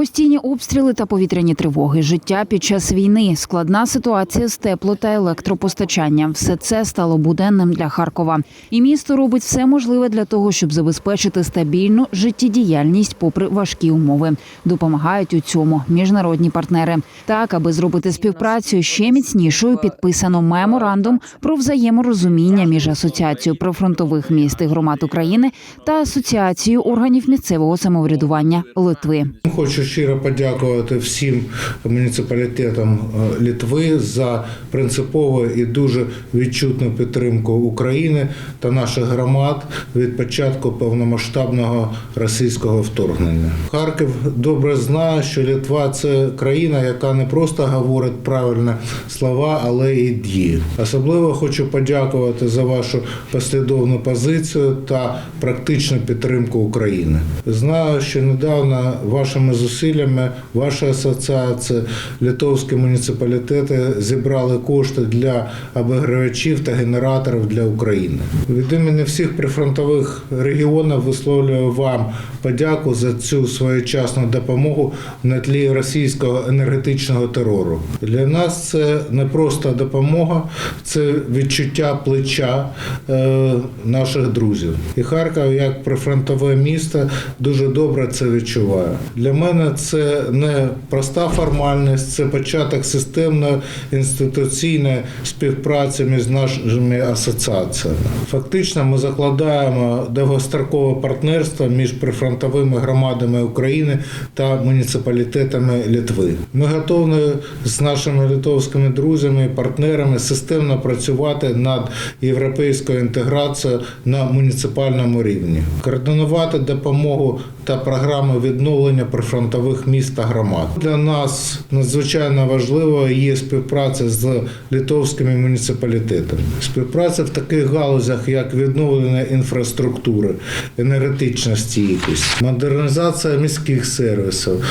Постійні обстріли та повітряні тривоги, життя під час війни, складна ситуація з тепло та електропостачанням. Все це стало буденним для Харкова. І місто робить все можливе для того, щоб забезпечити стабільну життєдіяльність попри важкі умови. Допомагають у цьому міжнародні партнери. Так, аби зробити співпрацю ще міцнішою, підписано меморандум про взаєморозуміння між асоціацією прифронтових міст і громад України та асоціацією органів місцевого самоврядування Литви. Хочу щиро подякувати всім муніципалітетам е, Литви за принципову і дуже відчутну підтримку України та наших громад від початку повномасштабного російського вторгнення. Харків добре знає, що Литва це країна, яка не просто говорить правильні слова, але і діє. Особливо хочу подякувати за вашу послідовну позицію та практичну підтримку України. Знаю, що недавно вашими зусиллями, ваша асоціація, литовські муніципалітети зібрали кошти для обігрівачів та генераторів для України. Від імені всіх прифронтових регіонів висловлюю вам подяку за цю своєчасну допомогу на тлі російського енергетичного терору. Для нас це не просто допомога, це відчуття плеча е, наших друзів. І Харків, як прифронтове місто, дуже добре це відчуває. Для мене це не проста формальність, це початок системної інституційної співпраці між нашими асоціаціями. Фактично, ми закладаємо довгострокове партнерство між прифронтовими громадами України та муніципалітетами Литви. Ми готові з нашими литовськими друзями і партнерами системно працювати над європейською інтеграцією на муніципальному рівні, координувати допомогу та програми відновлення прифронтових міст та громад. Для нас надзвичайно важливо є співпраця з литовськими муніципалітетами. Співпраця в таких галузях, як відновлення інфраструктури, енергетична стійкість, модернізація міських сервісів,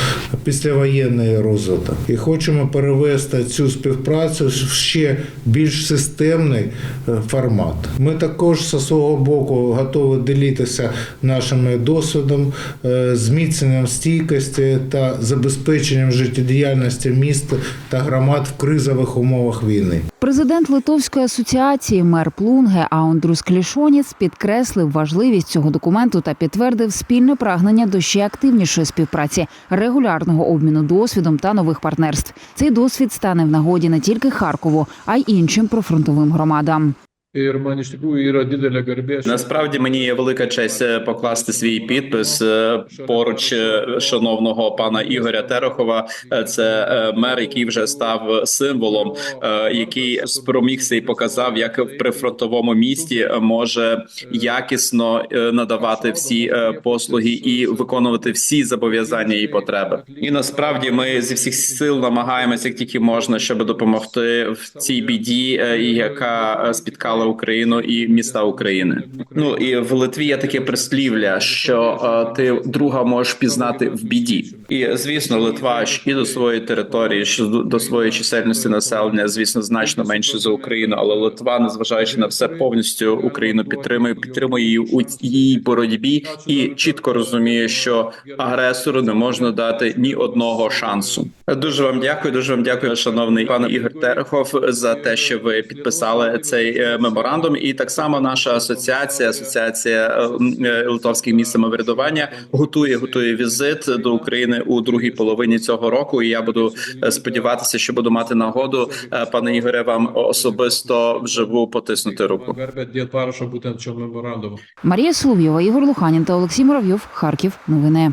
післявоєнний розвиток. І хочемо перевести цю співпрацю в ще більш системний е, формат. Ми також зі свого боку готові ділитися нашим досвідом, е, зміцненням стійкості та забезпеченням життєдіяльності міст та громад в кризових умовах війни. Президент Литовської асоціації мер Плунге Аундрус Клішоніц підкреслив важливість цього документу та підтвердив спільне прагнення до ще активнішої співпраці, регулярного обміну досвідом та нових партнерств. Цей досвід стане в нагоді не тільки Харкову, а й іншим прифронтовим громадам. Ir man iš tikrųjų yra didelė garbė. Насправді мені є велика честь е, покласти свій підпис е, поруч е, шановного пана Ігоря Терехова. Це мер, який вже став символом, який спромігся і показав, як в прифронтовому місті може якісно надавати всі послуги і виконувати всі зобов'язання і потреби. І насправді ми зі всіх сил намагаємося як тільки можна, щоб допомогти в цій біді, яка е, спіткала Україну і міста України. Ну і в Литві є таке прислів'я, що е, ти друга можеш пізнати в біді. І звісно, Литва і до своєї території, що до- своєї чисельності населення, звісно, значно менше за Україну, але Литва, незважаючи на все, повністю Україну підтримує, підтримує її у її боротьбі і чітко розуміє, що агресору не можна дати ні одного шансу. Дуже вам дякую. Дуже вам дякую, шановний пан Ігор Терехов, за те, що ви підписали цей е, меморандум. І так само наша асоціація, асоціація е, е, литовських місць самоврядування, готує готує візит до України у другій половині цього року. І я буду е, сподіватися, що буду мати нагоду, е, пане Ігоре, вам особисто вживу потиснути руку. Марія Соловйова, Ігор Луханін та Олексій Муравйов. Харків. Новини.